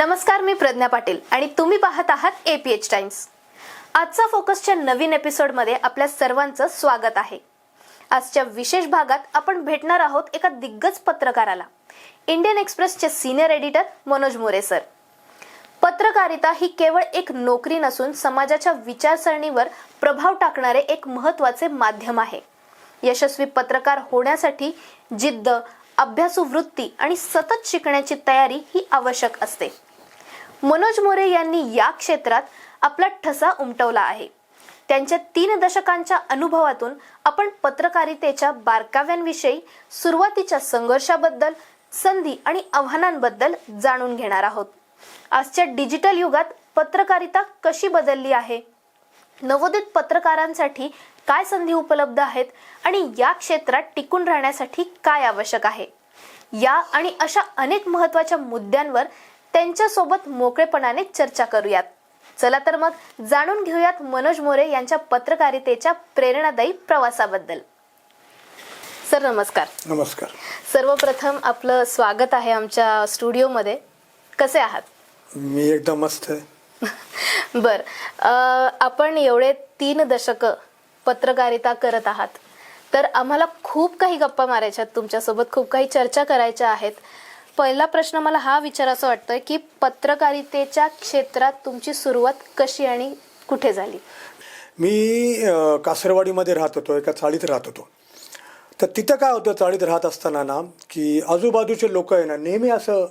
नमस्कार मी प्रज्ञा पाटील आणि तुम्ही पाहत आहात एपीएच टाइम्स आजचा फोकसच्या नवीन एपिसोडमध्ये आपल्या सर्वांचं स्वागत आहे. आजच्या विशेष भागात आपण भेटणार आहोत एका दिग्गज पत्रकाराला. Indian एक्सप्रेसचे senior editor Manoj More sir पत्रकारिता ही केवळ एक नोकरी नसून समाजाच्या विचारसरणीवर प्रभाव टाकणारे एक महत्त्वाचे माध्यम आहे. यशस्वी पत्रकार होण्यासाठी जिद्द अभ्यासू वृत्ती आणि सतत शिकण्याची तयारी ही आवश्यक असते. मनोज मोरे यांनी या क्षेत्रात आपला ठसा उमटवला आहे. त्यांच्या तीन दशकांच्या अनुभवातून आपण पत्रकारितेच्या बारकाव्यांविषयी सुरुवातीच्या संघर्षाबद्दल संधी आणि आव्हानांबद्दल जाणून घेणार आहोत. आजच्या डिजिटल युगात पत्रकारिता कशी बदलली आहे? नवोदित पत्रकारांसाठी काय संधी उपलब्ध आहेत आणि या क्षेत्रात टिकून राहण्यासाठी काय आवश्यक आहे? या आणि अशा अनेक महत्त्वाच्या मुद्द्यांवर त्यांच्यासोबत मोकळेपणाने चर्चा करूयात. चला तर मग जाणून घेऊयात मनोज मोरे यांच्या पत्रकारितेच्या प्रेरणादायी प्रवासाबद्दल. सर नमस्कार. नमस्कार. सर्वप्रथम आपलं स्वागत आहे आमच्या स्टुडिओमध्ये. कसे आहात? मी एकदम मस्त आहे. बर. आपण एवढे तीन दशक पत्रकारिता करत आहात. तर आम्हाला खूप काही गप्पा मारायच्या तुमच्यासोबत खूप काही चर्चा करायच्या आहेत. पहिला प्रश्न मला हा विचारायचा वाटतोय की पत्रकारितेच्या क्षेत्रात तुमची सुरुवात कशी आणि कुठे झाली? मी अ, कासरवाडीमध्ये राहत होतो एका चाळीत राहत होतो. तर तिथं काय होतं चाळीत राहत असताना ना की आजूबाजूचे लोक आहे ना नेहमी असं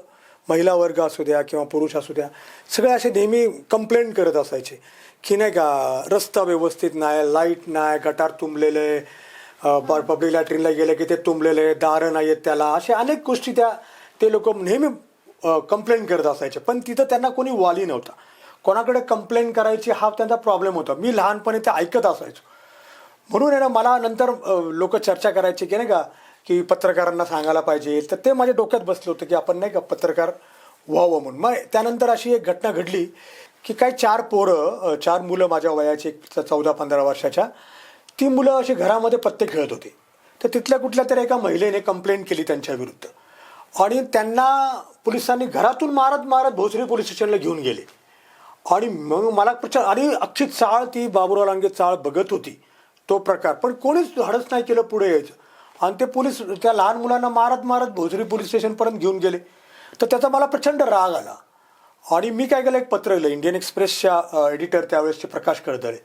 महिला वर्ग असू द्या किंवा पुरुष असू द्या सगळे असे नेहमी कंप्लेंट करत असायचे की नाही का रस्ता व्यवस्थित नाही लाइट नाही गटार तुंबलेले पब्लिक लॅट्रिनला गेलं की ते तुंबलेले दारं नाही आहेत त्याला. असे अनेक गोष्टी त्या ते लोक नेहमी कंप्लेंट करत असायचे. पण तिथं त्यांना कोणी वाली नव्हता. कोणाकडे कंप्लेंट करायची हा त्यांचा प्रॉब्लेम होता. मी लहानपणी ते ऐकत असायचो. म्हणून आहे ना मला नंतर लोक चर्चा करायचे की नाही का की पत्रकारांना सांगायला पाहिजे. तर ते माझ्या डोक्यात बसलं होतं की आपण नाही का पत्रकार व्हावं म्हणून. मग त्यानंतर अशी एक घटना घडली की काही चार पोरं चार मुलं माझ्या वयाची चौदा पंधरा वर्षाच्या ती मुलं अशी घरामध्ये पत्ते खेळत होती. तर तिथल्या कुठल्या तरी एका महिलेने कंप्लेंट केली त्यांच्या विरुद्ध. आणि त्यांना पोलिसांनी घरातून मारत मारत भोसरी पोलीस स्टेशनला घेऊन गेले. आणि मग मला प्रचार आणि अख्खी चाळ ती बाबुराव लांगे चाळ बघत होती. तो प्रकार. पण कोणीच हडस नाही केलं पुढे यायचं. आणि ते पोलीस त्या लहान मुलांना मारत मारत भोसरी पोलीस स्टेशनपर्यंत घेऊन गेले. तर त्याचा मला प्रचंड राग आला. आणि मी काय केलं एक पत्र लिहिलं. इंडियन एक्सप्रेसच्या एडिटर त्यावेळेसचे प्रकाश कळदळे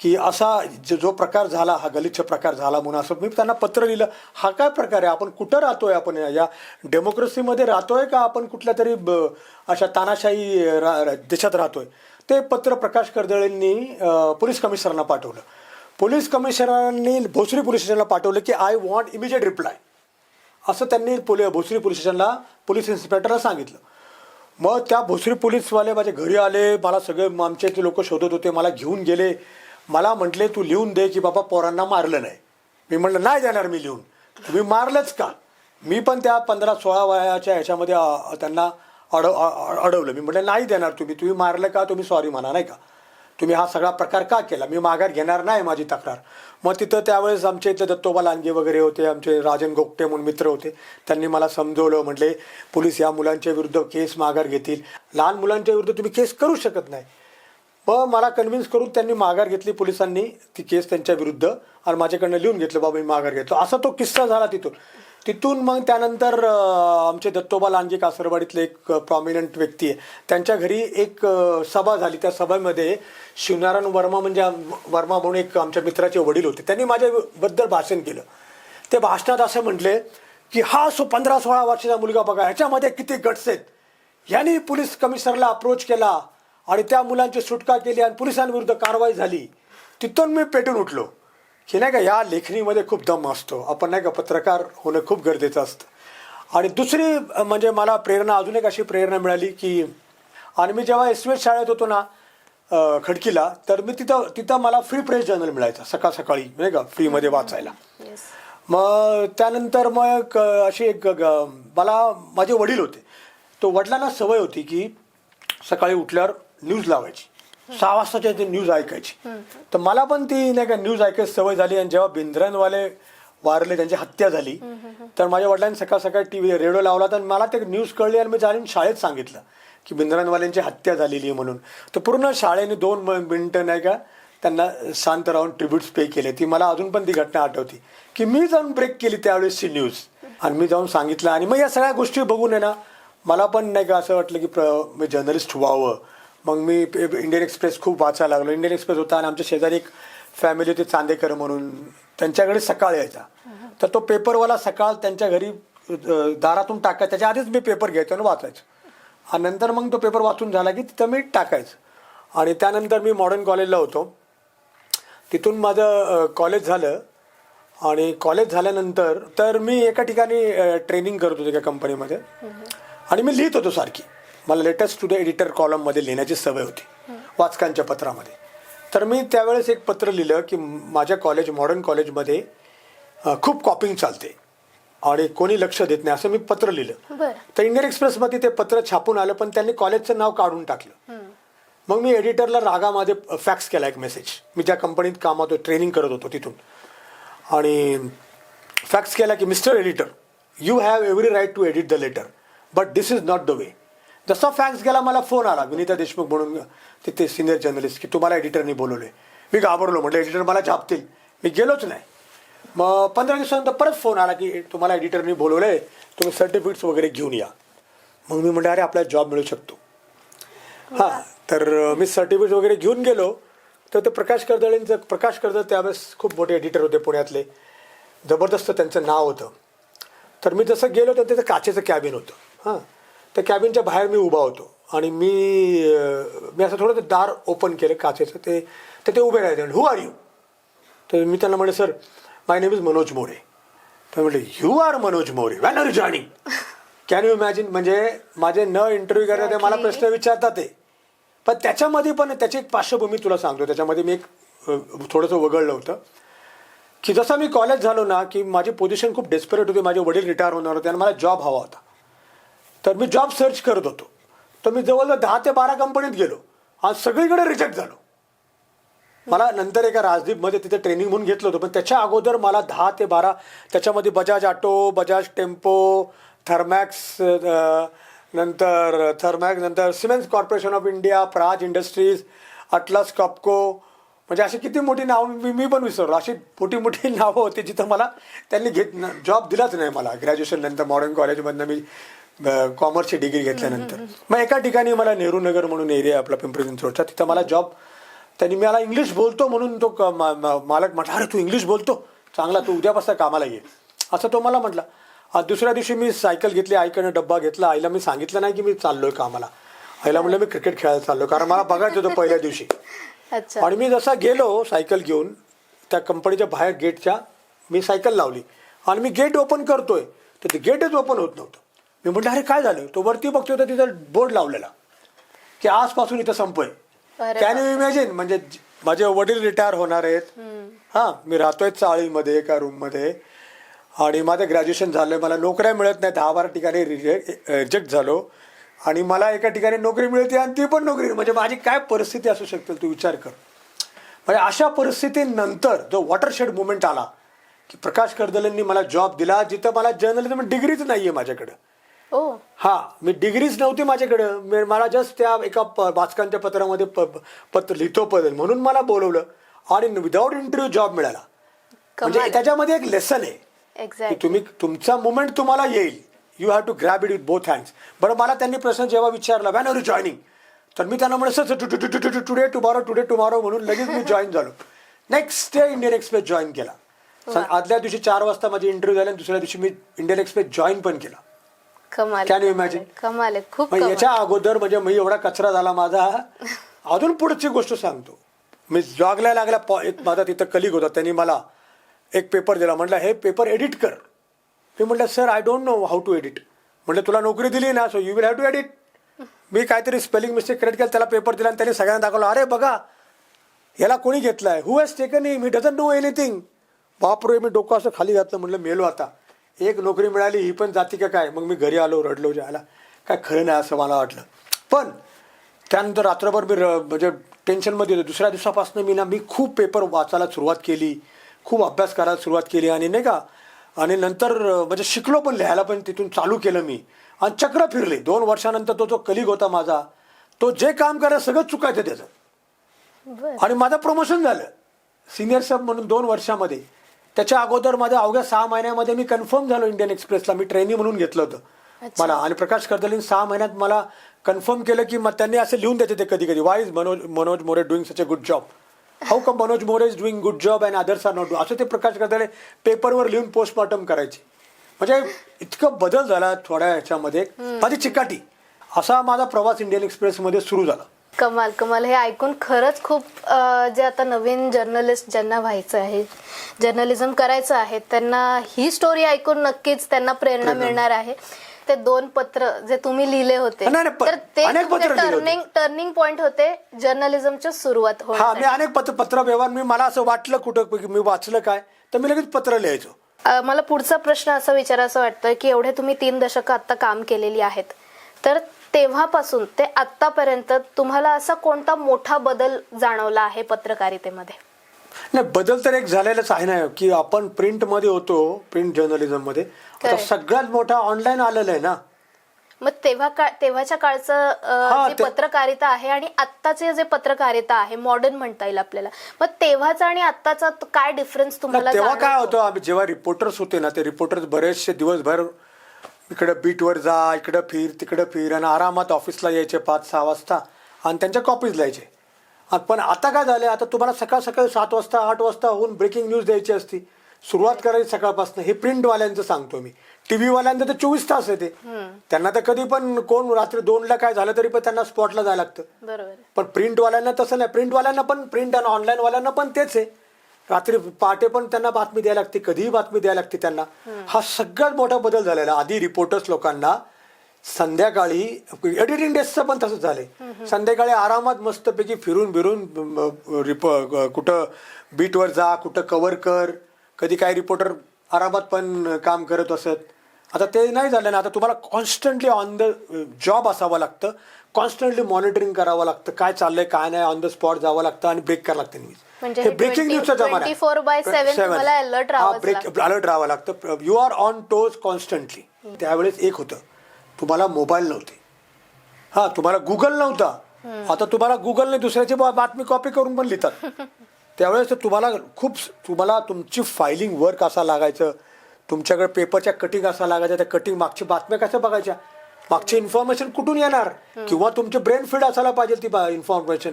की असा जो जो प्रकार झाला हा गलिच्छ प्रकार झाला म्हणून असं मी त्यांना पत्र लिहिलं. हा काय प्रकार आहे? आपण कुठं राहतोय आपण या- डेमोक्रेसीमध्ये राहतोय का आपण कुठल्या तरी ब- अशा तानाशाही रा- देशात राहतोय? ते पत्र प्रकाश कर्दळेंनी पोलीस कमिशनरना पाठवलं. पोलीस कमिशनरांनी भोसरी पोलीस स्टेशनला पाठवलं की आय वॉन्ट इमिजिएट रिप्लाय असं त्यांनी पोली भोसरी पोलीस स्टेशनला पोलीस इन्स्पेक्टरला सांगितलं. मग त्या भोसरी पोलीसवाले माझ्या घरी आले मला सगळे आमच्या इथले लोक शोधत होते मला घेऊन गेले. मला म्हटले तू लिहून दे की बाबा पोरांना मारलं नाही. मी म्हटलं नाही देणार मी लिहून. तुम्ही मारलंच का? मी पण त्या पंधरा सोळा वयाच्या ह्याच्यामध्ये त्यांना अडव अडवलं. मी म्हटलं नाही देणार तुम्ही. तुम्ही मारलं का? तुम्ही सॉरी म्हणा नाही का? तुम्ही हा सगळा प्रकार का केला? मी माघार घेणार नाही माझी तक्रार. मग तिथं त्यावेळेस आमचे इथे दत्तोबा लांजे वगैरे होते आमचे राजन गोगटे म्हणून मित्र होते. त्यांनी मला समजवलं म्हटले पोलीस या मुलांच्या विरुद्ध केस माघार घेतील. लहान मुलांच्या विरुद्ध तुम्ही केस करू शकत नाही. पण मला कन्व्हिन्स करून त्यांनी माघार घेतली पोलिसांनी ती केस त्यांच्या विरुद्ध. आणि माझ्याकडनं लिहून घेतलं बाबा मी माघार घेतो. असा तो किस्सा झाला तिथून. तिथून मग त्यानंतर आमचे दत्तोबा लांजे कासरवाडीतले एक प्रॉमिनंट व्यक्ती आहे. त्यांच्या घरी एक सभा झाली. त्या सभेमध्ये शिवनारायण वर्मा म्हणजे वर्मा म्हणून एक आमच्या मित्राचे वडील होते. त्यांनी माझ्याबद्दल भाषण केलं. ते भाषणात असं म्हटले की हा सो पंधरा सोळा वर्षाचा मुलगा बघा ह्याच्यामध्ये किती गट्स आहेत. यांनी पोलीस कमिशनरला अप्रोच केला. आणि त्या मुलांची सुटका केली आणि पोलिसांविरुद्ध कारवाई झाली तिथून मी पेटून उठलो. की नाही का या लेखणीमध्ये खूप दम असतो. आपण नाही का पत्रकार होणं खूप गरजेचं असतं. आणि दुसरी म्हणजे मला प्रेरणा अजून एक अशी प्रेरणा मिळाली की आणि मी जेव्हा एस शाळेत होतो ना खडकीला तर मी तिथं तिथं मला फ्री प्रेस जर्नल मिळायचा सकाळ सकाळी नाही का फ्रीमध्ये वाचायला. मग त्यानंतर मग अशी एक ग- मला माझे वडील होते. तो वडिलांना सवय होती की सकाळी उठल्यावर न्यूज लावायची. सहा वाजताच्या ते न्यूज ऐकायची. तर मला पण ती नाही का न्यूज ऐकायची सवय झाली आणि जेव्हा बिंद्रनवाले वारले त्यांची हत्या झाली तर माझ्या वडिलांनी सकाळ सकाळी टी व्ही रेडिओ लावला तर मला ते न्यूज कळली आणि मी जाणून शाळेत सांगितलं की बिंद्रानवाल्यांची हत्या झालेली आहे म्हणून. तर पूर्ण शाळेने दोन मिनटं नाही का त्यांना शांत राहून ट्रिब्यूट्स पे केले. ती मला अजून पण ती घटना आठवती. की मी जाऊन ब्रेक केली त्यावेळेसची न्यूज आणि मी जाऊन सांगितलं आणि मग या सगळ्या गोष्टी बघून आहे ना मला पण नाही का असं वाटलं की प्र मी जर्नलिस्ट व्हावं. मग मी पे- इंडियन एक्सप्रेस खूप वाचायला लागलो. इंडियन एक्सप्रेस होता आणि आमच्या शेजारी एक फॅमिली होती चांदेकर म्हणून. त्यांच्याकडे सकाळ यायचा. तर तो पेपरवाला सकाळ त्यांच्या घरी दारातून टाकायचा. त्याच्या आधीच मी पेपर घ्यायचो आणि वाचायचो. आणि नंतर मग तो पेपर वाचून झाला की तिथं मी टाकायचं. आणि त्यानंतर मी मॉडर्न कॉलेजला होतो. तिथून माझं कॉलेज झालं. आणि कॉलेज झाल्यानंतर तर मी एका ठिकाणी ट्रेनिंग करत होतो एका कंपनीमध्ये आणि मी लिहित होतो सारखी. मला लेटेस्ट टू द एडिटर कॉलममध्ये लिहिण्याची सवय होती. वाचकांच्या पत्रामध्ये. तर मी त्यावेळेस एक पत्र लिहिलं की माझ्या कॉलेज मॉडर्न कॉलेजमध्ये खूप कॉपिंग चालते. आणि कोणी लक्ष देत नाही असं मी पत्र लिहिलं. तर इंडियन एक्सप्रेसमध्ये ते पत्र छापून आलं पण त्यांनी कॉलेजचं नाव काढून टाकलं. मग मी एडिटरला रागामध्ये फॅक्स केला एक मेसेज मी ज्या कंपनीत कामात होतो ट्रेनिंग करत होतो तिथून. आणि फॅक्स केला की mister editor you have every right to edit the letter but this is not the way जसा फॅक्स गेला मला फोन आला. विनीता देशमुख म्हणून तिथे सिनियर जर्नलिस्ट की तुम्हाला एडिटरनी बोलवले मी घाबरलो म्हटलं एडिटर मला छापतील मी गेलोच नाही. मग पंधरा दिवसानंतर परत फोन आला की तुम्हाला एडिटरनी बोलवलंय तुम्ही सर्टिफिकेट्स वगैरे घेऊन या. मग मी म्हटलं अरे आपल्याला जॉब मिळू शकतो. हां तर अं, मी सर्टिफिकेट वगैरे घेऊन गेलो. तर ते प्रकाश कर्दळेंचं प्रकाश कर्दळ त्यावेळेस खूप मोठे एडिटर होते पुण्यातले. जबरदस्त त्यांचं नाव होतं. तर मी जसं गेलो तर तिथं काचेचं कॅबिन होतं. हां. त्या कॅबिनच्या बाहेर मी उभा होतो. आणि मी मी असं थोडं ते दार ओपन केलं काचेचं. ते तर ते उभे राहिले. हु आर यू तर मी त्यांना म्हणे sir my name is Manoj More तर म्हटलं you are Manoj More when are you joining can you imagine म्हणजे माझे न इंटरव्ह्यू करता ते मला प्रश्न विचारतात ते. पण त्याच्यामध्ये पण त्याची एक पार्श्वभूमी तुला सांगतो. त्याच्यामध्ये मी एक थोडंसं वगळलं होतं. की जसं मी कॉलेज झालो ना की माझी पोझिशन खूप डेस्परेट होती. माझे वडील रिटायर होणार होते आणि मला जॉब हवा होता. तर मी जॉब सर्च करत होतो. तर मी जवळजवळ दहा ते बारा कंपनीत गेलो. आज सगळीकडे रिजेक्ट झालो. मला नंतर एका राजदीपमध्ये तिथे ट्रेनिंग म्हणून घेतलं होतं. पण त्याच्या अगोदर मला दहा ते बारा त्याच्यामध्ये Bajaj auto Bajaj tempo Thermax नंतर थर्मॅक्स नंतर cements corporation of India Praj industries Atlas Copco म्हणजे अशी किती मोठी नावं मी मी पण विसरलो. अशी मोठी मोठी नावं होती जिथं मला त्यांनी घेत जॉब दिलाच नाही मला. ग्रॅज्युएशन नंतर मॉडर्न कॉलेजमधनं मी कॉमर्सची डिग्री घेतल्यानंतर. मग एका ठिकाणी मला नेहरू नगर म्हणून एरिया आपला पिंपरी चिंचवडचा तिथं मला जॉब त्यांनी मला इंग्लिश बोलतो म्हणून तो मालक म्हटला अरे तू इंग्लिश बोलतो? चांगला तू उद्यापासून कामाला ये. असं तो मला म्हटला. दुसऱ्या दिवशी मी सायकल घेतली आईकडनं डब्बा घेतला. आईला मी सांगितलं नाही की मी चाललोय कामाला. आईला म्हणलं मी क्रिकेट खेळायला चाललो कारण मला बघायचं होतं पहिल्या दिवशी. आणि मी जसा गेलो सायकल घेऊन त्या कंपनीच्या बाहेर गेटच्या मी सायकल लावली. आणि मी गेट ओपन करतोय. तर ते गेटच ओपन होत नव्हतं. मी म्हटलं अरे काय झालं? तो वरती बघतोय तर तिथं बोर्ड लावलेला की आजपासून इथं संपय अरे कॅन यू इमॅजिन म्हणजे माझे वडील रिटायर होणार आहेत. हां मी राहतोय चाळीमध्ये एका रूममध्ये आणि माझं ग्रॅज्युएशन झालं मला नोकऱ्या मिळत नाही दहा बारा ठिकाणी रिजेक्ट झालो. आणि मला एका ठिकाणी नोकरी मिळते आणि ती पण नोकरी. म्हणजे माझी काय परिस्थिती असू शकते तू विचार कर. म्हणजे अशा परिस्थितीनंतर जो वॉटरशेड मुवमेंट आला की प्रकाश कर्दलेंनी मला जॉब दिला जिथं मला जर्नलिझम डिग्रीच नाही आहे माझ्याकडं. हा. मी डिग्रीच नव्हती माझ्याकडं. मी- मला जस्ट त्या एका प- वाचकांच्या पत्रामध्ये प- पत्र लिहितो पद. म्हणून मला बोलवलं. आणि विदाऊट इंटरव्ह्यू जॉब मिळाला. म्हणजे. त्याच्यामध्ये एक लेसन आहे. की तुम्ही तुमचा मुवमेंट तुम्हाला येईल. You have to grab it with both hands बरं मला त्यांनी प्रश्न जेव्हा विचारला वॅन आर यू जॉईनिंग तर मी त्यांना म्हणलं sir today tomorrow today tomorrow म्हणून लगेच मी जॉईन झालो. Next day Indian express join केला. आदल्या दिवशी चार वाजता माझी इंटरव्ह्यू झाली आणि दुसऱ्या दिवशी मी इंडियन एक्सप्रेस जॉईन पण केला. कमाल you imagine? कमाल आहे खूप मग कमाल. याच्या अगोदर म्हणजे मी एवढा कचरा झाला माझा. अजून पुढची गोष्ट सांगतो. मी जॉगला लागल्या पॉ- एक माझा तिथं कलिग होता त्यांनी मला एक पेपर दिला. म्हटलं हे पेपर एडिट कर. मी म्हटलं sir I don't know how to edit म्हटलं तुला नोकरी दिली ना so you will have to edit मी काहीतरी स्पेलिंग मिस्टेक करेक्ट केलं त्याला पेपर दिला आणि त्याने सगळ्यांना दाखवलं अरे बघा याला कोणी घेतलाय? Who has taken me doesn't know anything बापरे मी डोकं असं खाली घातलं म्हटलं मेलो आता. एक नोकरी मिळाली ही पण जाती का काय? मग मी घरी आलो रडलो जायला. काय खरं नाही असं मला वाटलं. पण त्यानंतर रात्रभर मी र- म्हणजे टेन्शनमध्ये होतो. दुसऱ्या दिवसापासून मी ना मी खूप पेपर वाचायला सुरुवात केली. खूप अभ्यास करायला सुरुवात केली आणि नाही का आणि नंतर म्हणजे शिकलो पण लिहायला पण तिथून चालू केलं मी. आणि चक्र फिरले. दोन वर्षानंतर तो जो कलिग होता माझा तो जे काम करायला सगळं चुकायचं त्याचं. आणि माझं प्रमोशन झालं. सिनियर सब म्हणून दोन वर्षामध्ये. त्याच्या अगोदर माझ्या अवघ्या सहा महिन्यामध्ये मी कन्फर्म झालो इंडियन एक्सप्रेसला. मी ट्रेनी म्हणून घेतलं होतं. मला आणि प्रकाश कर्दलीन सहा महिन्यात मला कन्फर्म केलं की मग त्यांनी असं लिहून द्यायचे ते कधी कधी why is Manoj Manoj More doing such a good job how come Manoj More is doing good job and others are not असं ते प्रकाश कर्दले पेपरवर लिहून पोस्टमॉर्टम करायचे. म्हणजे इतकं बदल झाला थोड्या ह्याच्यामध्ये. माझी चिकाटी. असा माझा प्रवास इंडियन एक्सप्रेसमध्ये सुरू झाला. कमाल कमाल हे ऐकून खरंच खूप जे आता नवीन जर्नलिस्ट ज्यांना व्हायचं आहे जर्नलिझम करायचं आहे त्यांना ही स्टोरी ऐकून नक्कीच त्यांना प्रेरणा. मिळणार आहे ते दोन पत्र जे तुम्ही लिहिले होते तर ते. टर्निंग टर्निंग पॉइंट होते जर्नलिझमची सुरुवात हा मी. अनेक पत्र पत्र व्यवहार मी मला असं वाटलं कुठं मी वाचलं काय तर मी लगेच पत्र लिहायचो मला पुढचा प्रश्न असा विचारायचा वाटतोय की एवढे तुम्ही तीन दशक आता काम केलेली आहेत तर तेव्हापासून ते आतापर्यंत तुम्हाला असा कोणता मोठा बदल जाणवला आहे पत्रकारितेमध्ये नाही बदल तर एक झालेलाच आहे ना की आपण प्रिंटमध्ये होतो प्रिंट जर्नलिझममध्ये आता Correct. सगळ्यात मोठा ऑनलाईन आलेलं आहे ना मग तेव्हा का तेव्हाच्या काळचं ते- पत्रकारिता आहे आणि आत्ताचे जे पत्रकारिता आहे मॉडर्न म्हणता येईल आपल्याला मग तेव्हाचा आणि आत्ताचा काय डिफरन्स तुम्हाला तेव्हा काय? होतं जेव्हा रिपोर्टर्स होते ना ते रिपोर्टर्स बरेचसे दिवसभर इकडं बीटवर जा इकडं फिर तिकडं फिर आणि आरामात ऑफिसला यायचे पाच सहा वाजता आणि त्यांच्या कॉपीज लिहायचे. पण आता काय झालं आता तुम्हाला सकाळ सकाळी सात वाजता आठ वाजता होऊन ब्रेकिंग न्यूज द्यायची असती. सुरुवात करायची सकाळपासून हे प्रिंटवाल्यांचं सांगतो मी. टी व्हीवाल्यांचं तर चोवीस तास येते. त्यांना तर कधी पण कोण रात्री दोनला काय झालं तरी पण त्यांना स्पॉटला जायला लागतं. बरोबर पण प्रिंटवाल्यांना तसं नाही. प्रिंटवाल्यांना पण प्रिंट आणि ऑनलाईनवाल्यांना पण तेच आहे. रात्री पहाटे पण त्यांना बातमी द्यायला लागते कधीही बातमी द्यायला लागते त्यांना. हा सगळ्यात मोठा बदल झालेला. आधी रिपोर्टर्स लोकांना संध्याकाळी एडिटिंग डेस्कचं पण तसंच झालंय. संध्याकाळी आरामात मस्तपैकी फिरून बिरून रिप कुठं बीटवर जा कुठं कव्हर कर. कधी काय रिपोर्टर आरामात पण काम करत असत. आता ते नाही झालं ना आता तुम्हाला कॉन्स्टंटली ऑन द जॉब असावं लागतं. कॉन्स्टंटली मॉनिटरिंग करावं लागतं काय चाललंय काय नाही ऑन द स्पॉट जावं लागतं आणि ब्रेक करावं लागतं न्यूज म्हणजे हे ब्रेकिंग 20 न्यूजचा जमाना 24 by 7 तुम्हाला alert राहावंच ब्रेक. अलर्ट राहावं लागतं. You are on toes constantly त्यावेळेस एक होतं. तुम्हाला मोबाईल नव्हते. हा तुम्हाला गुगल नव्हता. आता तुम्हाला गुगलने दुसऱ्याची बातमी कॉपी करून पण लिहितात. त्यावेळेस तुम्हाला खूप तुम्हाला तुमची फायलिंग वर्क असा लागायचं. तुमच्याकडे पेपरच्या कटिंग असा लागायच्या त्या कटिंग मागची बातम्या कशा बघायच्या? मागची इन्फॉर्मेशन कुठून येणार? किंवा तुमचे ब्रेन फीड असायला पाहिजे ती इन्फॉर्मेशन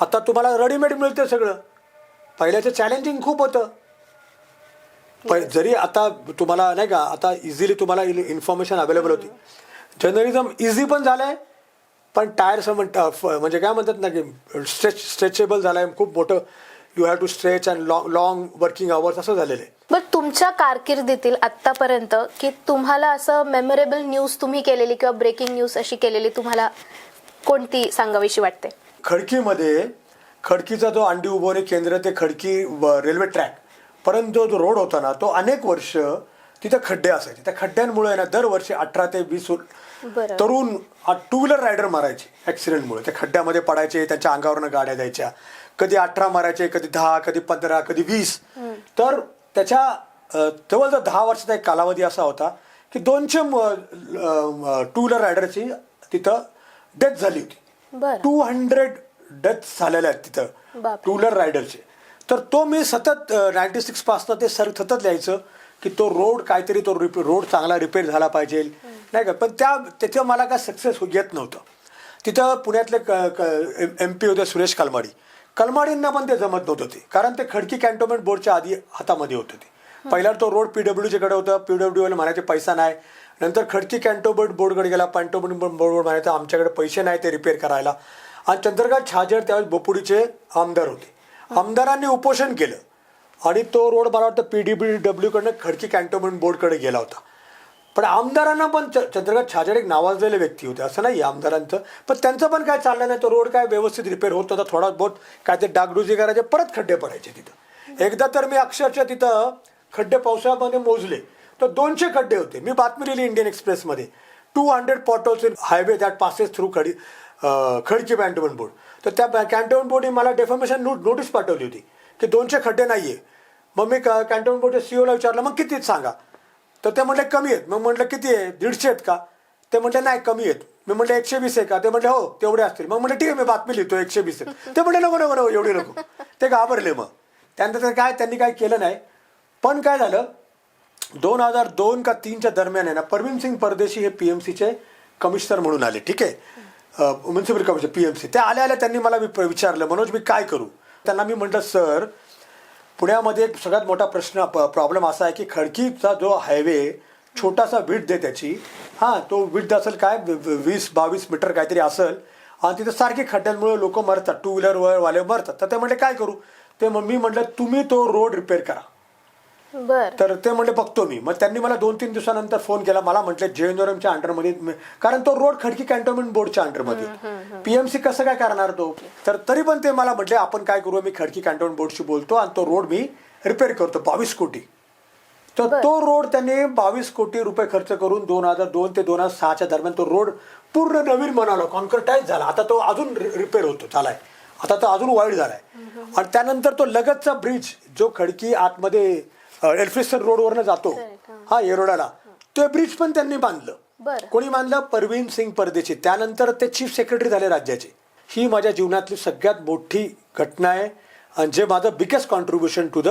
आता तुम्हाला रेडीमेड मिळतं सगळं. पहिल्याचं चॅलेंजिंग खूप होतं. पण जरी आता तुम्हाला नाही का आता इझिली तुम्हाला इन्फॉर्मेशन अवेलेबल होती. जर्नलिझम इझी पण झालंय पण टायर म्हणजे काय म्हणतात ना की स्ट्रेच स्ट्रेचेबल झालंय खूप मोठं. You have to stretch and long long working hours असं झालेलं आहे. बरं तुमच्या कारकिर्दीतील आतापर्यंत की तुम्हाला असं मेमोरेबल न्यूज तुम्ही केलेली किंवा ब्रेकिंग न्यूज अशी केलेली तुम्हाला कोणती सांगावीशी वाटते? खडकीमध्ये खडकीचा जो अंडी उभवणे केंद्र ते खडकी रेल्वे ट्रॅक पर्यंत जो रोड होता ना तो अनेक वर्ष तिथे खड्डे असायचे. त्या खड्ड्यांमुळे ना दरवर्षी अठरा ते वीस. तरुण टू व्हीलर रायडर मारायचे ऍक्सिडेंटमुळे त्या खड्ड्यामध्ये पडायचे त्यांच्या अंगावरनं गाड्या द्यायच्या कधी अठरा मारायचे कधी दहा कधी पंधरा कधी वीस. तर त्याच्या जवळजवळ दहा वर्षाचा एक कालावधी असा होता की दोनशे टू व्हीलर रायडरची तिथं डेथ झाली होती. टू हंड्रेड डेथ झालेल्या आहेत तिथं. टू व्हीलर रायडरचे तर तो मी सतत नाईन्टी सिक्स पासनं ते सर सतत लिहायचं की तो रोड काहीतरी तो रिपे रोड चांगला रिपेअर झाला पाहिजे. नाही का? पण त्या त्याचं मला काय सक्सेस येत नव्हतं. तिथं पुण्यातले एम पी होते सुरेश कलमाडी. कलमाडींना पण ते जमत नव्हतं ते. कारण ते खडकी कॅन्टोन्मेंट बोर्डच्या आधी हातामध्ये होते ते. पहिला तो रोड पीडब्ल्यूच्या कडे होतं. पीडब्ल्यूला म्हणायचे पैसा नाही. नंतर खडकी कॅन्टोन्मेंट बोर्डकडे गेला. कॅन्टोन्मेंट बोर्ड म्हणायचं आमच्याकडे पैसे नाही ते रिपेअर करायला. आणि चंद्रकांत छाजेड त्यावेळेस बोपुडीचे आमदार होते. आमदारांनी उपोषण केलं. आणि तो रोड मला वाटतं पी डी बी डब्ल्यूकडनं खडकी कॅन्टोन्मेंट बोर्डकडे गेला होता. पण आमदारांना पण च- चंद्रकांत छाजड एक नावाजलेले व्यक्ती होते. असं नाही आमदारांचं. पण त्यांचं पण काय चाललं नाही तो रोड काय व्यवस्थित रिपेअर होत होता थोडा बहुत काय ते डागडुजी करायचे परत खड्डे पडायचे तिथं. एकदा तर मी अक्षरशः तिथं खड्डे पावसाळ्यामध्ये मोजले. तर दोनशे खड्डे होते. मी बातमी लिहिली Indian एक्सप्रेसमध्ये two hundred potholes in highway that passes through खडी अं, खडकी बोर्ड तर त्या कॅन्टोनमेंट बोर्डने मला डेफॉर्मेशन नोट नोटीस पाठवली होती की दोनशे खड्डे नाही आहे मग मी कॅन्टोनमेंट बोर्डच्या सीओला विचारलं मग किती सांगा? तर ते म्हटले कमी आहेत. मग म्हटलं किती आहे? दीडशे आहेत का? ते म्हटले नाही कमी आहेत. मी म्हटलं एकशे वीस आहे का? ते म्हटले हो तेवढे असतील. मग म्हटलं ठीक आहे मी बातमी लिहितो एकशे वीस ते म्हटले नको नको नको एवढे नको. ते घाबरले मग. त्यानंतर काय त्यांनी काय केलं नाही. पण काय झालं? दोन हजार दोन का तीनच्या दरम्यान आहे ना परवीन सिंग परदेशी हे पीएमसीचे कमिशनर म्हणून आले ठीक आहे? म्युन्सिपल कमिशनर पीएमसी ते आल्या आल्या त्यांनी मला विचारलं मनोज मी काय करू? त्यांना मी म्हटलं सर पुण्यामध्ये एक सगळ्यात मोठा प्रश्न प्रॉब्लेम असा आहे की खडकीचा जो हायवे छोटासा विड्थ आहे त्याची. हां तो विड्थ असेल काय? वीस बावीस मीटर काहीतरी असेल. आणि तिथं सारखे खड्ड्यांमुळे लोक मरतात टू व्हीलर वाले मरतात. तर ते म्हणले काय करू? ते मग मी म्हटलं तुम्ही तो रोड रिपेअर करा. बर. तर ते म्हणले बघतो मी. मग त्यांनी मला दोन तीन दिवसानंतर फोन केला. मला म्हटले जेएनओरमच्या अंडरमध्ये कारण तो रोड खडकी कॅन्टोन्मेंट बोर्डच्या अंडरमध्ये. पीएमसी कसं काय करणार तो? तर तरी पण ते मला म्हटले आपण काय करू? मी खडकी कॅन्टोन्मेंट बोर्डशी बोलतो आणि तो रोड मी रिपेअर करतो बावीस कोटी. तर. तो रोड त्यांनी बावीस कोटी रुपये खर्च करून दोन हजार दोन ते दोन हजार सहाच्या दरम्यान तो रोड पूर्ण नवीन बनवला कॉन्क्रिटाईज झाला. आता तो अजून रिपेअर होतो झालाय. आता तो अजून वाईट झालाय. आणि त्यानंतर तो लगतचा ब्रिज जो खडकी आतमध्ये एल्फिस्टन रोडवरनं जातो. हा येरोडाला. ते ब्रिज पण त्यांनी बांधलं. कोणी बांधलं परवीन सिंग परदेशी. त्यानंतर ते चीफ सेक्रेटरी झाले राज्याचे. ही माझ्या जीवनातली सगळ्यात मोठी घटना आहे आणि जे माझं biggest contribution to the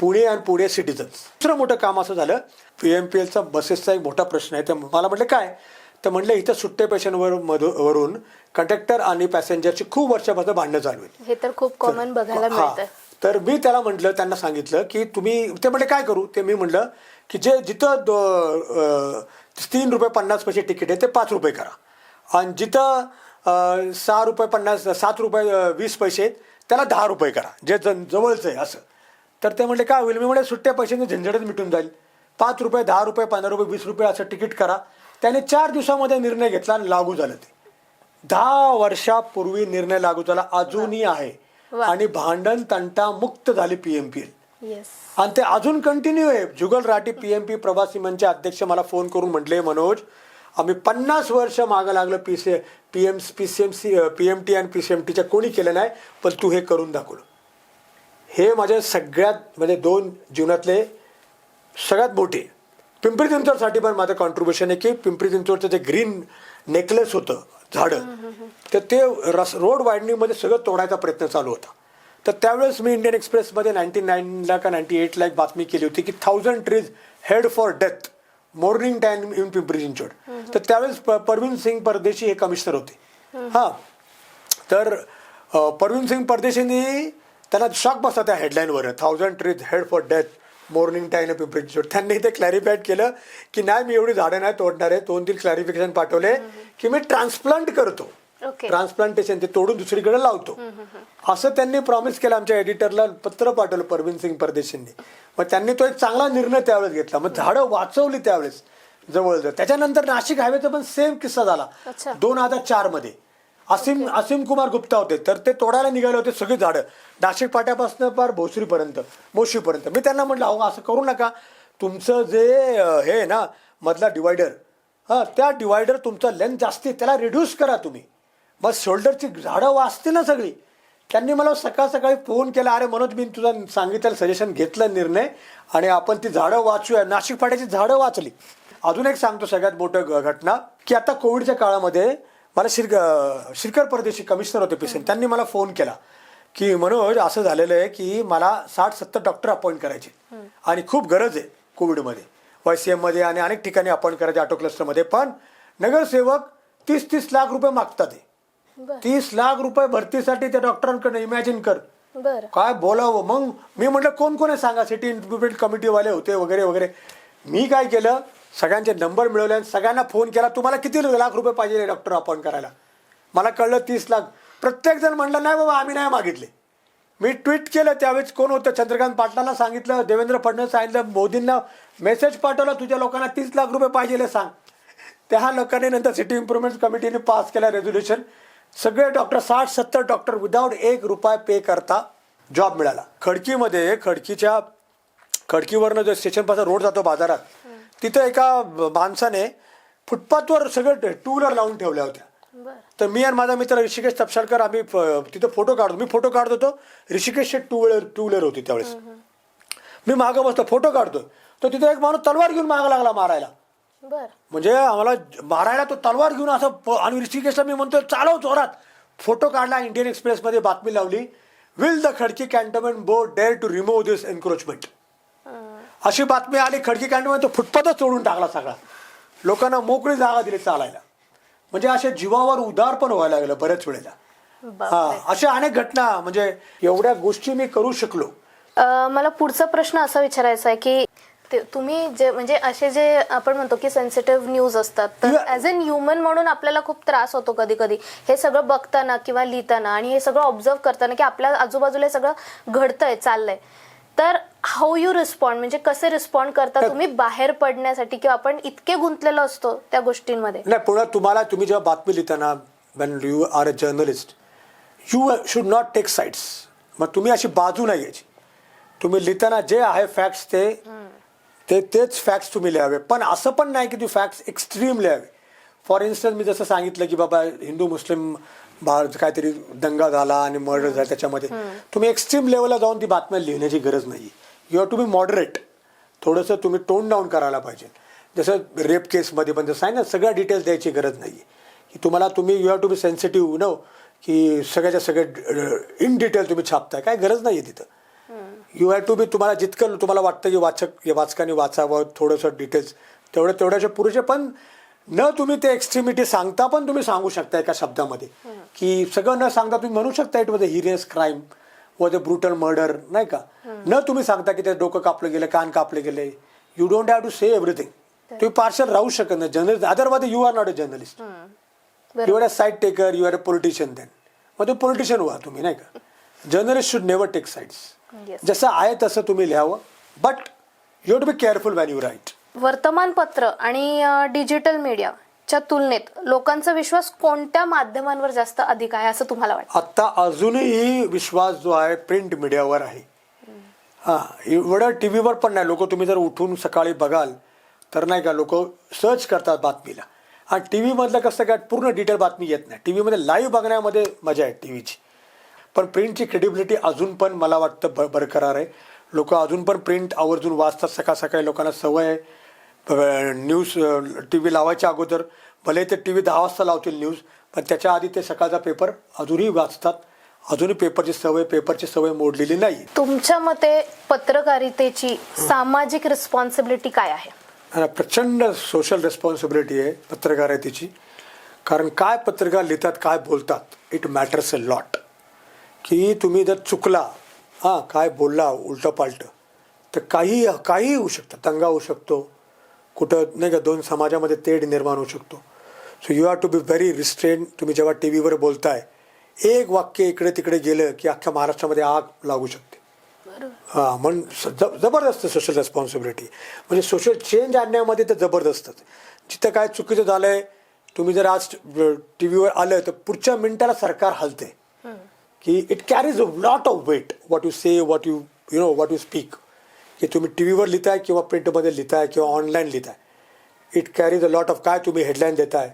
Pune आणि पुणे सिटीजन्स दुसरं मोठं काम असं झालं पी एम पी एलचा बसेसचा एक मोठा प्रश्न आहे. तर मला म्हटलं काय? तर म्हटलं इथं सुट्टे पेशंटवर मधू- वरून कंडक्टर आणि पॅसेंजरची खूप वर्षापासून भांडणं चालू आहेत. हे तर खूप कॉमन बघायला. मिळतं तर मी त्याला म्हटलं त्यांना सांगितलं की तुम्ही ते म्हणजे काय करू? ते मी म्हटलं की जे जिथं दो- तीन रुपये पन्नास पैसे तिकीट आहे ते पाच रुपये करा. आणि जिथं सहा रुपये पन्नास सात रुपये वीस पैसे आहेत त्याला दहा रुपये करा जे जन जवळचं आहे असं. तर ते म्हटले काय होईल? मी म्हणे सुट्ट्या पैशांची झंझटच मिटून जाईल. पाच रुपये दहा रुपये पंधरा रुपये वीस रुपये असं तिकीट करा. त्याने चार दिवसामध्ये निर्णय घेतला आणि लागू झालं ते. दहा वर्षापूर्वी निर्णय लागू झाला अजूनही आहे. आणि भांडण तंटा मुक्त झाली पीएमपीएल येस आणि ते अजून कंटिन्यू आहे. जुगल राठी पीएमपी प्रवासी मंच अध्यक्ष मला फोन करून म्हटले मनोज आम्ही पन्नास वर्ष मागं लागलं P C P M P C M C P M T आणि पी सी एम टीच्या कोणी केलं नाही पण तू हे करून दाखवलं हे माझ्या सगळ्यात म्हणजे दोन जीवनातले सगळ्यात मोठे. पिंपरी चिंचवडसाठी पण माझं कॉन्ट्रीब्युशन आहे की पिंपरी चिंचवडचं जे ग्रीन नेकलेस होतं झाडं. तर ते रस रोड वायडनिंगमध्ये सगळं तोडायचा प्रयत्न चालू होता. तर त्यावेळेस मी इंडियन एक्सप्रेसमध्ये नाईन्टी नाईनला का नाईन्टी एटला एक बातमी केली होती की thousand trees head for death morning time in Pimpri Chinchwad तर त्यावेळेस परवीन सिंग परदेशी हे कमिशनर होते. हां. तर परवीन सिंग परदेशींनी त्यांना शॉक बसला त्या हेडलाईनवर thousand trees head for death morning time Pimpri Chinchwad त्यांनी ते क्लॅरिफाईड केलं की नाही मी एवढी झाडं नाही तोडणार आहे. दोन तीन क्लॅरिफिकेशन पाठवले की मी ट्रान्सप्लांट करतो. ट्रान्सप्लांटेशन ते तोडून दुसरीकडे लावतो. असं त्यांनी प्रॉमिस केलं आमच्या एडिटरला पत्र पाठवलं परवीन सिंग परदेशींनी. मग त्यांनी तो एक चांगला निर्णय त्यावेळेस घेतला. मग झाडं वाचवली त्यावेळेस जवळजवळ. त्याच्यानंतर नाशिक हायवेचा पण सेम किस्सा झाला. दोन हजार चारमध्ये. असीम असीम कुमार गुप्ता होते. तर ते तोडायला निघाले होते सगळी झाडं. नाशिक पाट्यापासून पार भोसरीपर्यंत मोशीपर्यंत. मी त्यांना म्हटलं अहो असं करू नका. तुमचं जे हे ना मधला डिवायडर हां त्या डिवायडर तुमचा लेंथ जास्ती आहे, त्याला रिड्यूस करा तुम्ही. मग शोल्डरची झाडं वाचते ना सगळी. त्यांनी मला सकाळ सकाळी फोन केला अरे मनोज मी तुझा सांगितलं सजेशन घेतलं निर्णय आणि आपण ती झाडं वाचूया. नाशिक फाट्याची झाडं वाचली. अजून एक सांगतो सगळ्यात मोठं घटना की आता कोविडच्या काळामध्ये मला शिर शिरकर परदेशी कमिशनर होते पेशंट त्यांनी मला फोन केला की मनोज असं झालेलं आहे की मला साठ सत्तर डॉक्टर अपॉइंट करायचे आणि खूप गरज आहे कोविडमध्ये. वाय सी एममध्ये आणि अनेक ठिकाणी अपॉइंट करायचे ऑटो क्लस्टरमध्ये पण नगरसेवक तीस तीस लाख रुपये मागतात तीस लाख रुपये भरतीसाठी त्या डॉक्टरांकडे इमॅजिन कर. काय बोलावं? मग मी म्हटलं कोण कोण आहे सांगा? सिटी कमिटीवाले होते वगैरे वगैरे. मी काय केलं? सगळ्यांचे नंबर मिळवले आणि सगळ्यांना फोन केला तुम्हाला किती लाख रुपये पाहिजे डॉक्टर अपॉइंट करायला? मला कळलं तीस लाख. प्रत्येक जण म्हणलं नाही बाबा आम्ही नाही मागितले. मी ट्विट केलं त्यावेळेस कोण होतं? चंद्रकांत पाटलांना सांगितलं देवेंद्र फडणवीस सांगितलं मोदींना मेसेज पाठवला तुझ्या लोकांना तीस लाख रुपये पाहिजे सांग. त्या लोकांनी नंतर सिटी इम्प्रुव्हमेंट कमिटीने पास केलं रेझोल्युशन सगळे डॉक्टर साठ सत्तर डॉक्टर विदाऊट एक रुपया पे करता जॉब मिळाला. खडकीमध्ये खडकीच्या खडकीवरनं जो स्टेशनपासून रोड जातो बाजारात तिथं एका माणसाने फुटपाथवर सगळं टू व्हीलर लावून ठेवल्या होत्या. तर मी आणि माझा मित्र ऋषिकेश तपशालकर आम्ही तिथं फोटो काढतो. मी फोटो काढत होतो. ऋषिकेशचे टू व्हीलर टू व्हीलर होती त्यावेळेस. मी मागं बसतो फोटो काढतो. तर तिथे एक माणूस तलवार घेऊन मागा लागला मारायला. म्हणजे आम्हाला मारायला तो तलवार घेऊन असं आणि ऋषिकेशला मी म्हणतो चालव जोरात. फोटो काढला इंडियन एक्सप्रेसमध्ये बातमी लावली. Will the Khadki cantonment board dare to remove this encroachment अशी बातमी आली खडकी कॅन्टोनमेंट तो फुटपाथच तोडून टाकला सगळा. लोकांना मोकळी जागा दिली चालायला. म्हणजे अशा जीवावर उदार पण व्हायला लागलं बऱ्याच वेळेला. हा अशा अनेक घटना म्हणजे एवढ्या गोष्टी मी करू शकलो. मला पुढचा प्रश्न असा विचारायचा आहे की तुम्ही जे म्हणजे असे जे आपण म्हणतो की सेन्सिटिव्ह न्यूज असतात तर. ऍज अन ह्युमन म्हणून आपल्याला खूप त्रास होतो कधी कधी हे सगळं बघताना किंवा लिहिताना आणि हे सगळं ऑब्झर्व करताना की आपल्या आजूबाजूला सगळं घडतंय चाललंय. तर हाऊ यू रिस्पॉन्ड म्हणजे कसे रिस्पॉन्ड करता तुम्ही बाहेर पडण्यासाठी किंवा आपण इतके गुंतलेलो असतो त्या गोष्टींमध्ये? नाही पुन्हा तुम्हाला तुम्ही जेव्हा बातमी लिहिताना when you are a journalist you should not take sides मग तुम्ही अशी बाजू नाही घ्यायची. तुम्ही लिहिताना जे आहे फॅक्ट्स ते ते तेच फॅक्ट्स तुम्ही लिहावे. पण असं पण नाही की तुम्ही फॅक्ट्स एक्स्ट्रीम लिहावे. फॉर इन्स्टन्स मी जसं सांगितलं की बाबा हिंदू मुस्लिम बा- काहीतरी दंगा झाला आणि मर्डर झाला त्याच्यामध्ये. तुम्ही एक्स्ट्रीम लेवलला जाऊन ती बातम्या लिहिण्याची गरज नाही you have to be moderate थोडंसं तुम्ही टोन डाऊन करायला पाहिजे. जसं रेप केसमध्ये पण जसं आहे ना सगळ्या डिटेल्स द्यायची गरज नाही की तुम्हाला तुम्ही you have to be sensitive no की सगळ्याच्या सगळे इन डिटेल तुम्ही छापताय. काय गरज नाही आहे तिथं यू हॅव टू बी तुम्हाला जितकं तुम्हाला वाटतं की वाचक वाचकाने वाचावं थोडंसं डिटेल्स तेवढं तेवढ्याचे पुरेसे पण न तुम्ही ते एक्स्ट्रीमिटी सांगता पण तुम्ही सांगू शकता एका शब्दामध्ये. की सगळं न सांगता तुम्ही म्हणू शकता it was a serious crime was a brutal murder नाही का? न तुम्ही सांगता की ते डोकं कापलं गेलं कान कापले गेले. You don't have to say everything तुम्ही पार्शल राहू शकत नाही. Journalist otherwise you are not a journalist you are a side taker you are a politician then मग तुम्ही पॉलिटिशियन व्हा तुम्ही नाही का? Journalist should never take sides. जसं आहे तसं तुम्ही लिहावं. But you to be careful when you write वर्तमानपत्र आणि डिजिटल च्या तुलनेत लोकांचा विश्वास कोणत्या माध्यमांवर जास्त अधिक आहे असं तुम्हाला वाटतं? आत्ता अजूनही विश्वास जो आहे प्रिंट मीडियावर आहे. हां एवढं टी व्हीवर पण नाही. लोक तुम्ही जर उठून सकाळी बघाल तर नाही का लोक सर्च करतात बातमीला. हा टी व्हीमधलं कसं काय पूर्ण डिटेल बातमी येत नाही. टी व्हीमध्ये लाईव्ह बघण्यामध्ये मजा आहे टी व्हीची पण प्रिंटची क्रेडिबिलिटी अजून पण मला वाटतं ब बरकरार आहे. लोक अजून पण प्रिंट आवर्जून वाचतात. सकाळ सकाळी लोकांना सवय आहे. न्यूज टी व्ही लावायच्या अगोदर भले ते टी व्ही दहा वाजता लावतील न्यूज पण त्याच्या आधी ते सकाळचा पेपर अजूनही वाचतात. अजूनही पेपरची सवय पेपरची सवय मोडलेली नाही. तुमच्या मते पत्रकारितेची सामाजिक रिस्पॉन्सिबिलिटी काय आहे? प्रचंड सोशल रिस्पॉन्सिबिलिटी आहे पत्रकारितेची. कारण काय पत्रकार लिहितात काय बोलतात इट मॅटर्स अ लॉट की तुम्ही जर चुकला हां काय बोलला उलटं पालटं तर काही काही होऊ शकतं दंगा होऊ शकतो. कुठं नाही का दोन समाजामध्ये तेढ निर्माण होऊ शकतो. So you have to be very restrain तुम्ही जेव्हा टी व्हीवर बोलताय एक वाक्य इकडे तिकडे गेलं की अख्ख्या महाराष्ट्रामध्ये आग लागू शकते. हां म्हण स- ज- जबरदस्त सोशल रेस्पॉन्सिबिलिटी म्हणजे सोशल चेंज आणण्यामध्ये तर जबरदस्तच. जिथं काय चुकीचं झालंय तुम्ही जर आज टी व्हीवर आलं तर पुढच्या मिनिटाला सरकार हलते की it carries a lot of weight what you say what you you know what you speak की तुम्ही टी व्हीवर लिहिताय किंवा प्रिंटमध्ये लिहिताय किंवा online लिहिताय it carries a lot of काय तुम्ही हेडलाईन देताय.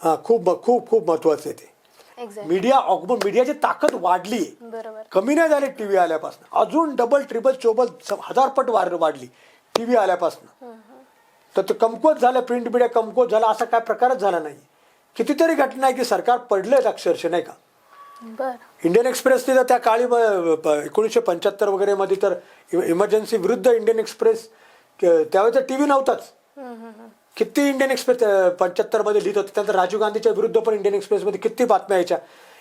हां खूप खूप खूप महत्त्वाचं आहे ते. मीडिया ऑगमन मीडियाची ताकद वाढली. कमी नाही झाले टी व्ही आल्यापासून. अजून डबल ट्रिपल चोबल स- हजार पट वाढ वाढली टी व्ही आल्यापासून तर ते कमकुवत झालं प्रिंट मीडिया कमकुवत झाला असा काय प्रकारच झाला नाही. कितीतरी घटना आहे की सरकार पडलेत अक्षरशः नाही का? इंडियन एक्सप्रेसने तर त्या काळी एकोणीसशे पंच्याहत्तर वगैरे मध्ये तर इमर्जन्सी विरुद्ध इंडियन एक्सप्रेस त्यावेळेस तर टी व्ही नव्हताच किती इंडियन एक्सप्रेस पंच्याहत्तरमध्ये लिहित होते त्यानंतर राजीव गांधीच्या विरुद्ध पण इंडियन एक्सप्रेसमध्ये किती बातम्या यायच्या.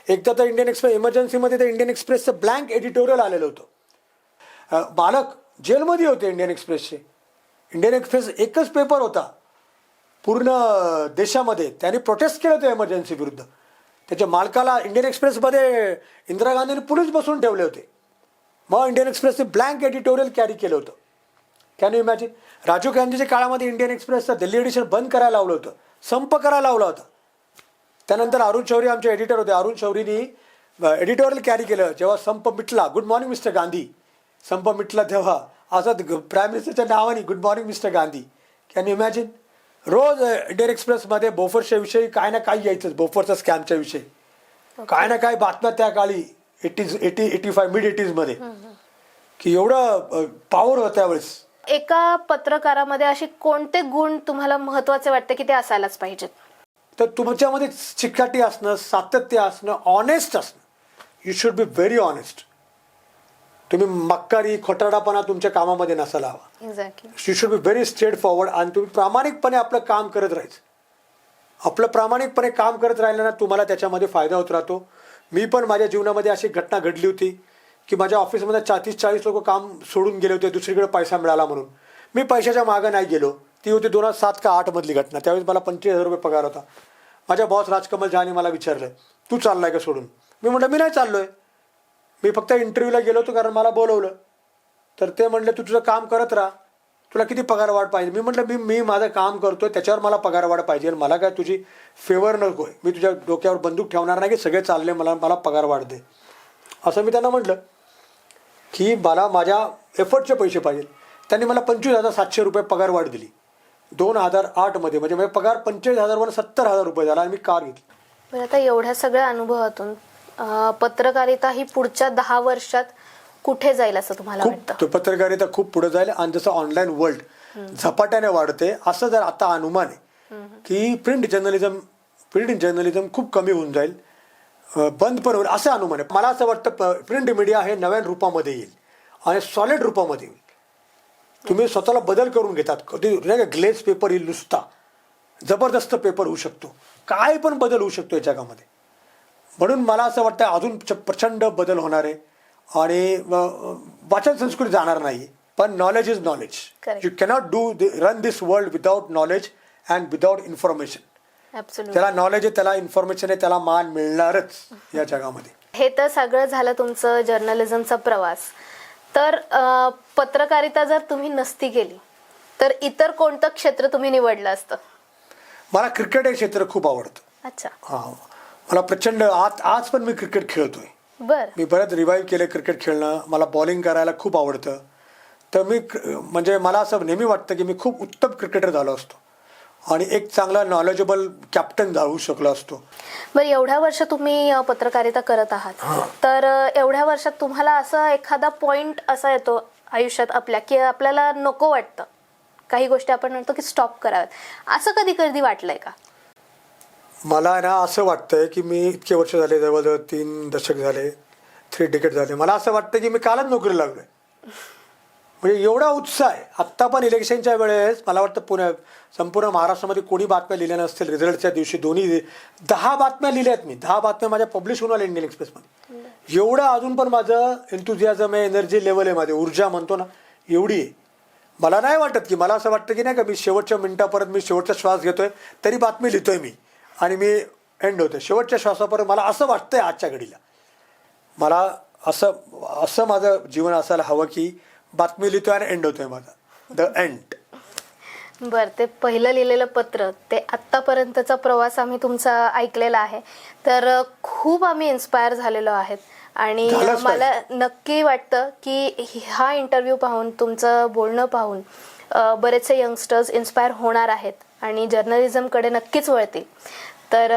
एकदा तर इंडियन एक्सप्रेस इमर्जन्सीमध्ये तर इंडियन एक्सप्रेसचं ब्लँक एडिटोरियल आलेलं होतं. बालक जेलमध्ये होते इंडियन एक्सप्रेसचे इंडियन एक्सप्रेस एकच पेपर होता. पूर्ण देशामध्ये. त्यांनी प्रोटेस्ट केलं होतं इमर्जन्सी विरुद्ध. त्याच्या मालकाला इंडियन एक्सप्रेसमध्ये इंदिरा गांधींनी पोलीस बसून ठेवले होते. मग इंडियन एक्सप्रेसने ब्लँक एडिटोरियल कॅरी केलं होतं. कॅन यू इमॅजिन राजीव गांधीच्या काळामध्ये इंडियन एक्सप्रेसचं दिल्ली एडिशन बंद करायला लावलं होतं. संप करायला लावला होता. त्यानंतर अरुण शौरी आमचे एडिटर होते. अरुण शौरीनी एडिटोरियल कॅरी केलं. जेव्हा संप मिटला गुड मॉर्निंग मिस्टर गांधी संप मिटला तेव्हा. असं प्राईम मिनिस्टरच्या नावाने good morning mister Gandhi can you imagine rose Indian एक्सप्रेसमध्ये बोफर्सच्या विषयी काय ना काय यायचंच बोफरच्या स्कॅमच्या विषयी. काय ना काय बातम्या त्या काळी eighties eighty eighty five mid एटीजमध्ये. की एवढं पॉवर होतं त्यावेळेस. एका पत्रकारामध्ये असे कोणते गुण तुम्हाला महत्त्वाचे वाटते की ते असायलाच पाहिजेत? तर तुमच्यामध्ये चिकाटी असणं सातत्य असणं ऑनेस्ट असणं. You should be very honest तुम्ही मक्कारी खोटारडापणा तुमच्या कामामध्ये नसायला हवा exactly you should be very straightforward आणि तुम्ही प्रामाणिकपणे आपलं काम करत राहायचं. आपलं प्रामाणिकपणे काम करत राहिलं ना तुम्हाला त्याच्यामध्ये फायदा होत राहतो. मी पण माझ्या जीवनामध्ये अशी घटना घडली होती की माझ्या ऑफिसमध्ये चाळीस चाळीस लोक काम सोडून गेले होते दुसरीकडे पैसा मिळाला म्हणून. मी पैशाच्या मागं नाही गेलो. ती होती दोन हजार सात का आठमधली घटना. त्यावेळेस मला पंचवीस हजार रुपये पगार होता. माझ्या बॉस राजकमल झहाने मला विचारलं तू चाललाय का सोडून? मी म्हटलं मी नाही चाललोय. मी फक्त इंटरव्ह्यूला गेलो होतो कारण मला बोलवलं. तर ते म्हणले तू तुझं काम करत राहा. तुला किती पगार वाढ पाहिजे? मी म्हटलं मी मी माझं काम करतो त्याच्यावर मला पगार वाढ पाहिजे मला काय तुझी फेवर नको आहे. मी तुझ्या डोक्यावर बंदूक ठेवणार नाही की सगळे चालले मला मला पगार वाढ दे. असं मी त्यांना म्हटलं की मला माझ्या एफर्टचे पैसे पाहिजे त्यांनी मला पंचवीस हजार सातशे रुपये पगार वाढ दिली. दोन हजार आठमध्ये म्हणजे माझा पगार पंचेचाळीस हजारवर सत्तर हजार रुपये झाला आणि मी कार घेतली. बरं आता एवढ्या सगळ्या अनुभवातून पत्रकारिता ही पुढच्या दहा वर्षात कुठे जाईल असं तुम्हाला वाटतं? पत्रकारिता खूप पुढे जाईल आणि जसं ऑनलाईन वर्ल्ड झपाट्याने वाढते असं जर आता अनुमान आहे की प्रिंट जर्नलिझम प्रिंट जर्नलिझम खूप कमी होऊन जाईल बंद पण होईल असं अनुमान आहे. मला असं वाटतं प्रिंट मीडिया हे नव्या रूपामध्ये येईल आणि सॉलिड रूपामध्ये येईल. तुम्ही स्वतःला बदल करून घेतात. कधी नाही का ग्लेज पेपर येईल नुसता जबरदस्त पेपर होऊ शकतो. काय पण बदल होऊ शकतो या जगामध्ये. म्हणून मला असं वाटतं अजून प्रचंड बदल होणार आहे. आणि वाचन संस्कृती जाणार नाही पण knowledge is knowledge. You cannot do run this world without knowledge and without information त्याला नॉलेज आहे त्याला इन्फॉर्मेशन आहे त्याला मान मिळणारच या जगामध्ये. हे तर सगळं झालं तुमचं जर्नलिझमचा प्रवास. तर पत्रकारिता जर तुम्ही नसती केली तर इतर कोणतं क्षेत्र तुम्ही निवडलं असतं? मला क्रिकेट हे क्षेत्र खूप आवडतं. अच्छा. हा. मला प्रचंड आज आज पण मी क्रिकेट खेळतोय. बर. मी बरंच रिवाईव्ह केलं क्रिकेट खेळणं. मला बॉलिंग करायला खूप आवडतं. तर मी म्हणजे मला असं नेहमी वाटतं की मी खूप उत्तम क्रिकेटर झालो असतो. आणि एक चांगला नॉलेजेबल कॅप्टन जाऊ शकलो असतो. बरं एवढ्या वर्ष तुम्ही पत्रकारिता करत आहात. तर एवढ्या वर्षात तुम्हाला असं एखादा पॉइंट असा येतो आयुष्यात आपल्या की आपल्याला नको वाटतं. काही गोष्टी आपण म्हणतो की स्टॉप कराव्यात. असं कधी कधी वाटलंय का? मला ना असं वाटतंय की मी इतके वर्ष झाले जवळजवळ तीन दशक झाले थ्री डिकेट झाले. मला असं वाटतं की मी कालच नोकरी लागलोय. म्हणजे एवढा उत्साह आहे. आत्ता पण इलेक्शनच्या वेळेस मला वाटतं पुणे संपूर्ण महाराष्ट्रामध्ये कोणी बातम्या लिहिल्या नसतील. रिझल्टच्या दिवशी दोन्ही दहा बातम्या लिहिल्या आहेत मी. दहा बातम्या माझ्या पब्लिश होऊन आल्या इंडियन एक्सप्रेसमध्ये एवढं अजून पण माझं एन्थुझियाझम आहे एनर्जी लेवल आहे माझी. ऊर्जा म्हणतो ना एवढी आहे. मला नाही वाटत की मला असं वाटतं की नाही का मी शेवटच्या मिनिटापर्यंत मी शेवटचा श्वास घेतोय तरी बातमी लिहितोय मी. आणि मी एंड होतोय शेवटच्या श्वासापर्यंत मला असं वाटतंय आजच्या घडीला. मला असं असं माझं जीवन असायला हवं की बातमी लिहितोय आणि एंड होतोय माझा. द एंड बर ते पहिलं लिहिलेलं पत्र ते आत्तापर्यंतचा प्रवास आम्ही तुमचा ऐकलेला आहे. तर खूप आम्ही इन्स्पायर झालेलो आहेत. आणि मला नक्की वाटतं की हा इंटरव्ह्यू पाहून तुमचं बोलणं पाहून बरेचसे यंगस्टर्स इन्स्पायर होणार आहेत. आणि जर्नलिझमकडे नक्कीच वळतील. तर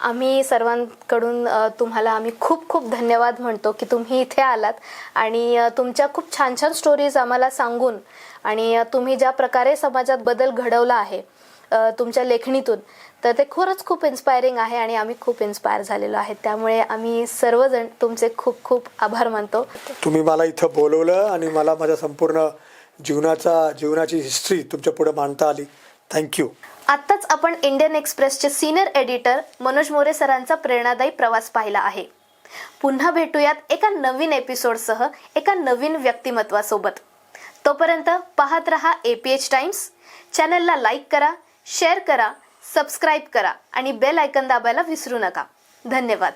आम्ही सर्वांकडून तुम्हाला आम्ही खूप खूप धन्यवाद म्हणतो की तुम्ही इथे आलात आणि तुमच्या खूप छान छान स्टोरीज आम्हाला सांगून आणि तुम्ही ज्या प्रकारे समाजात बदल घडवला आहे तुमच्या लेखणीतून तर ते खरंच खूप इन्स्पायरिंग आहे आणि आम्ही खूप इन्स्पायर झालेलो आहे. त्यामुळे आम्ही सर्वजण तुमचे खूप खूप आभार मानतो. तुम्ही मला इथं बोलवलं आणि मला माझ्या संपूर्ण जीवनाचा जीवनाची हिस्ट्री तुमच्यापुढे मांडता आली. थँक्यू आत्ताच आपण इंडियन एक्सप्रेसचे सिनियर एडिटर मनोज मोरे सरांचा प्रेरणादायी प्रवास पाहिला आहे. पुन्हा भेटूयात एका नवीन एपिसोडसह एका नवीन व्यक्तिमत्वासोबत. तोपर्यंत पाहत रहा ए पी एच टाइम्स चॅनलला लाईक करा शेअर करा सबस्क्राईब करा आणि बेल आयकन दाबायला विसरू नका. धन्यवाद.